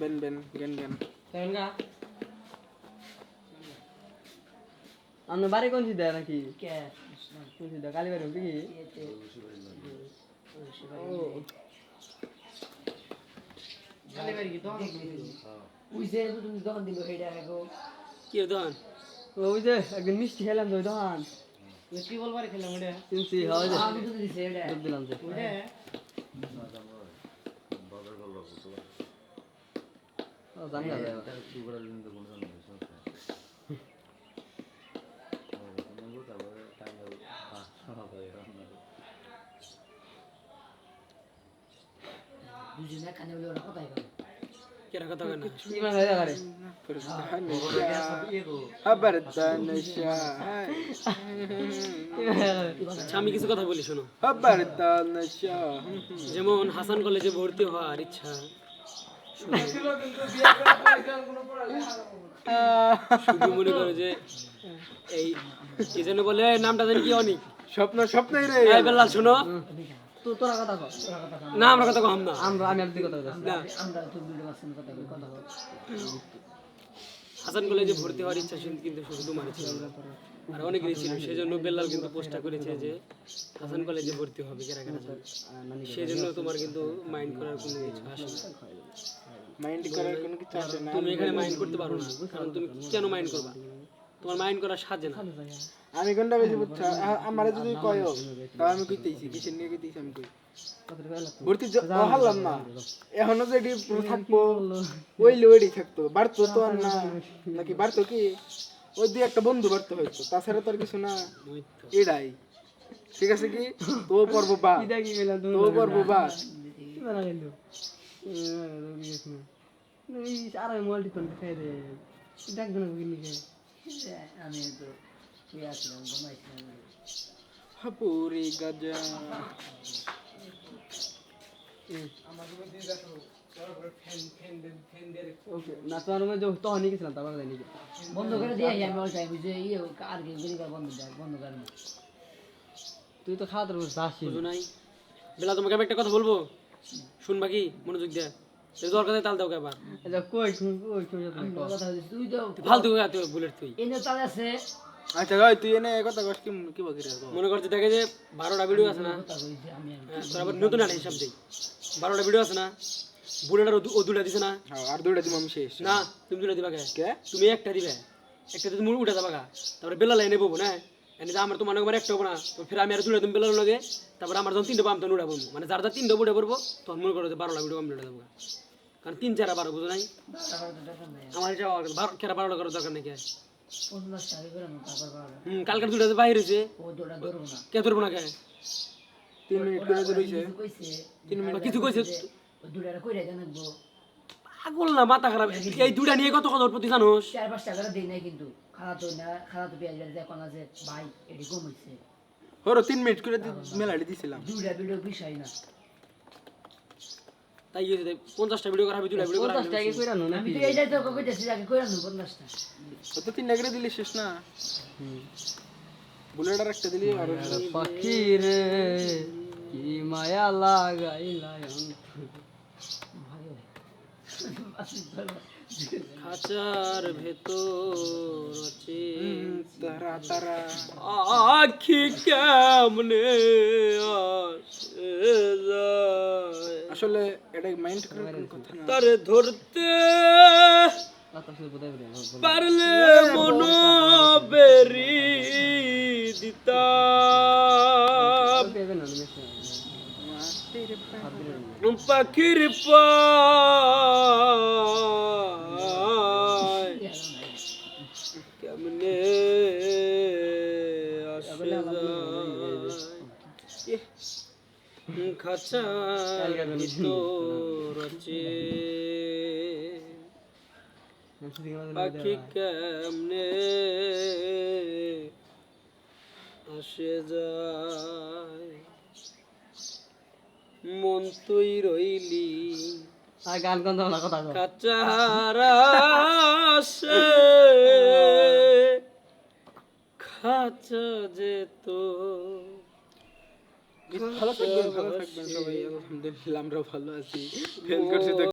Ben Ben gain gain কেমন গা আপনার বাড়ি কোন সিদ্ধা নাকি কে কোন সিদ্ধা কালী বাড়ি কি এতে ও বুঝছে তুমি দোকান দিল এটা গো কি দোকান ওই যে একদিন মিষ্টি খেলাম তো ওই দোকান কি বলবার খেলাম এটা চিনছি হয় যে দিলাম যে ও, জানি না যায়। দুজনে কানে বলে ওরা কথাই কয় কি মানে হয় আরে Habardan আমি কিছু কথা বলি শোনো. যেমন হাসান কলেজে ভর্তি হওয়ার ইচ্ছা শুধু মনে করো যে এই কি যেন বলে নামটা জানি কি অনেক? স্বপ্ন স্বপ্নই রে। এই বেলা শোনো। তো তোরা কথা কর না আমরা কথা কম না। আমরা আমি আপনি কথা বলছি। না। আমরা তো ভিডিও মাসের কথা কথা হাসান কলেজে ভর্তি হওয়ার ইচ্ছা ছিল কিন্তু শুধু মানে ছিল না। আর অনেকেরই ছিল সেই জন্য বেল্লাল কিন্তু পোস্টটা করেছে যে হাসান কলেজে ভর্তি হবে কেনা কেনা সেই জন্য তোমার কিন্তু মাইন্ড করার কোনো কিছু আসে না। মাইন্ড করার কোনো কিছু আসে না। তুমি এখানে মাইন্ড করতে পারো না কারণ তুমি কেন মাইন্ড করবা? তোমার মাইন্ড করা সাজে না। আমি কোনটা বেশি বুঝছ আমারে যদি কয় তাহলে আমি কইতেছি কিসের নিয়ে কইতেছি আমি কই? ভর্তি হারলাম না। এখনও যদি থাকব ওইলে ওইটাই থাকতো। বাড়তো তো আর না নাকি বাড়তো কি? ওই দুই একটা বন্ধু বাড়তো হয়তো। তাছাড়া তো আর কিছু না। এটাই। ঠিক আছে কি? তো পর্ব বা। তো পর্ব বা। আর দেখ না আমি তো ঘুমাইছিলাম হাপুরি গাজা। বন্ধ করে দিয়ে আমি অল টাইম আর কি বন্ধ করে তুই তো খাওয়া তোর যাসি নাই। বেলা তোমাকে আমি একটা কথা বলব? শুনবা কি? মনোযোগ দিয়ে। দরকার দাও আচ্ছা কই কই আমি তুই তো ফালতু তুই বুলেট তুই। এনে তালে আছে। আচ্ছা ভাই তুই এনে কথা কস কি কি বাকি রে মনে করছে দেখে যে বারোটা ভিডিও আছে না? আমি আমি হ্যাঁ, তোর আবার নতুন হিসাব দিই। বারোটা ভিডিও আছে না? বুলেটার ও দুটা দিছে না? হ্যাঁ আর দুইটা দিম আমি শেষ। না তুমি দুটা দিবা কে? তুমি একটা দিবে। একটা তুমি উঠে যাবা গা। তারপরে বেলা লাইনে বলব না? এনে যে আমার তো মনে আমার একটা হব না। তো ফের আমি আর দুটা তুমি বেলা লাগে। তারপরে আমার যখন তিনটে পাম তখন উঠে পড়ব মানে যার যার তিনটে উঠে পড়ব তখন মনে করো যে বারোটা ভিডিও কমপ্লিট দেবো কারণ তিন চার বারো বুঝো নাই? আমার এটা বারো বারোটা করার দরকার নাকি হুম কালকের দুটা বাইরে হয়েছে কে ধরবো না কে? তিন মিনিট করে তো রইছে কইছে বা কিছু কইছে? পাগল না মাথা খারাপ। এই দুটা নিয়ে কত কত প্রতি জানোস? চার করে দিই নাই কিন্তু খাওয়া তো না খাওয়া তো পেঁয়াজ বেড়ে এখন আছে ভাই এটি কম হয়েছে হরো তিন মিনিট করে মেলাড়ি দিছিলাম। দুটা ভিডিও বিষয় না। তাই ইয়ে পঞ্চাশটা ভিডিও করা দুটা ভিডিও করা পঞ্চাশ কইরা নো আমি তো এইটাই তো কইতেছি আগে কইরা নো পঞ্চাশটা। তো তিনটা করে দিলি শেষ না? বুলেট আর একটা দিলি আর পাখি রে কি মায়া লাগাইলা খাঁচার ভেতর তারা তারা। আখি কেমনে আসে যায়? আসলে এটা মাইন্ড কথা না। তারে ধরতে পারলে মন বেরি দিতাম পাখির কেমনে আসে যায় ভিতর আছে পাখি কেমনে আসে যায়? মন তুই রইলি আর গান গান না কথা আসে খাঁচা যেত ভালো থাকবেন ভালো থাকবেন সবাই। আলহামদুলিল্লাহ আমরা ভালো আছি। ফেল করছি তো